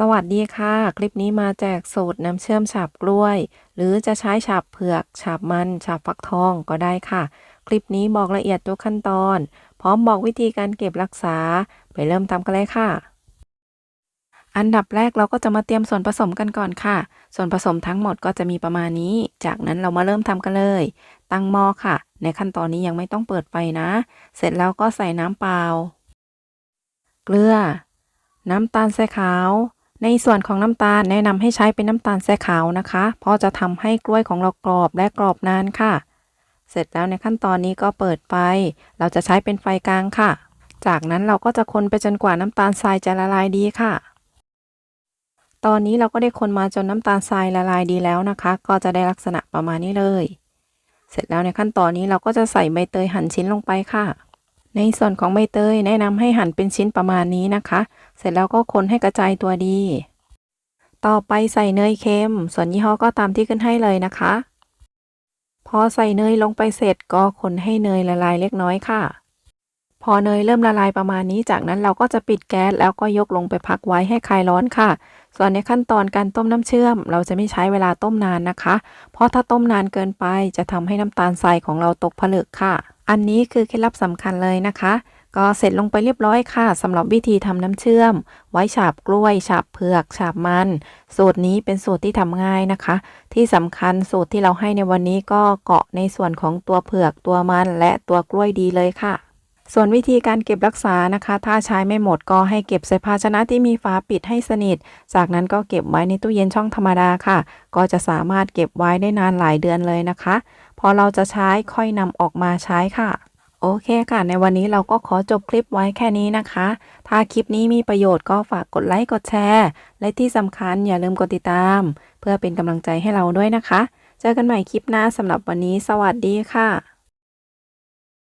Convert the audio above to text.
สวัสดีค่ะ คลิปนี้มาแจกสูตรน้ำเชื่อมฉาบกล้วย หรือจะใช้ฉาบเผือกฉาบมันฉาบฟักทองก็ได้ค่ะ คลิปนี้บอกละเอียดทุกขั้นตอน พร้อมบอกวิธีการเก็บรักษา ไปเริ่มทำกันเลยค่ะ อันดับแรกเราก็จะมาเตรียมส่วนผสมกันก่อนค่ะ ส่วนผสมทั้งหมดก็จะมีประมาณนี้ จากนั้นเรามาเริ่มทำกันเลย ตั้งหม้อค่ะ ในขั้นตอนนี้ยังไม่ต้องเปิดไฟนะ เสร็จแล้วก็ใส่น้ำเปล่า เกลือ น้ำตาลทรายขาว ในส่วนของน้ำตาลแนะนำให้ใช้เป็นน้ำตาลทรายขาวนะคะ เพราะจะทำให้กล้วยของเรากรอบและกรอบนานค่ะ เสร็จแล้วในขั้นตอนนี้ก็เปิดไฟ เราจะใช้เป็นไฟกลางค่ะ จากนั้นเราก็จะคนไปจนกว่าน้ำตาลทรายจะละลายดีค่ะ ตอนนี้เราก็ได้คนมาจนน้ำตาลทรายละลายดีแล้วนะคะ ก็จะได้ลักษณะประมาณนี้เลย เสร็จแล้วในขั้นตอนนี้เราก็จะใส่ใบเตยหั่นชิ้นลงไปค่ะ ในส่วนของใบเตยแนะนำให้หั่นเป็นชิ้นประมาณนี้นะคะ เสร็จแล้วก็คนให้กระจายตัวดี ต่อไปใส่เนยเค็ม ส่วนยี่ห้อก็ตามที่ขึ้นให้เลยนะคะ พอใส่เนยลงไปเสร็จก็คนให้เนยละลายเล็กน้อยค่ะ พอเนยเริ่มละลายประมาณนี้ จากนั้นเราก็จะปิดแก๊สแล้วก็ยกลงไปพักไว้ให้คลายร้อนค่ะ ส่วนในขั้นตอนการต้มน้ำเชื่อม เราจะไม่ใช้เวลาต้มนานนะคะ เพราะถ้าต้มนานเกินไปจะทำให้น้ำตาลทรายของเราตกผลึกค่ะ อันนี้คือเคล็ดลับสำคัญเลยนะคะ ก็เสร็จลงไปเรียบร้อยค่ะสำหรับวิธีทำน้ำเชื่อม ไว้ฉาบกล้วย ฉาบเผือก ฉาบมัน สูตรนี้เป็นสูตรที่ทำง่ายนะคะ ที่สำคัญสูตรที่เราให้ในวันนี้ก็เกาะในส่วนของตัวเผือกตัวมันและตัวกล้วยดีเลยค่ะ ส่วนวิธีการเก็บรักษานะคะ ถ้าใช้ไม่หมดก็ให้เก็บใส่ภาชนะที่มีฝาปิดให้สนิท จากนั้นก็เก็บไว้ในตู้เย็นช่องธรรมดาค่ะ ก็จะสามารถเก็บไว้ได้นานหลายเดือนเลยนะคะ พอเราจะใช้ค่อยนำออกมาใช้ค่ะ โอเคค่ะ ในวันนี้เราก็ขอจบคลิปไว้แค่นี้นะคะ ถ้าคลิปนี้มีประโยชน์ก็ฝากกดไลค์กดแชร์ และที่สำคัญอย่าลืมกดติดตาม เพื่อเป็นกำลังใจให้เราด้วยนะคะ เจอกันใหม่คลิปหน้าสำหรับวันนี้ สวัสดีค่ะ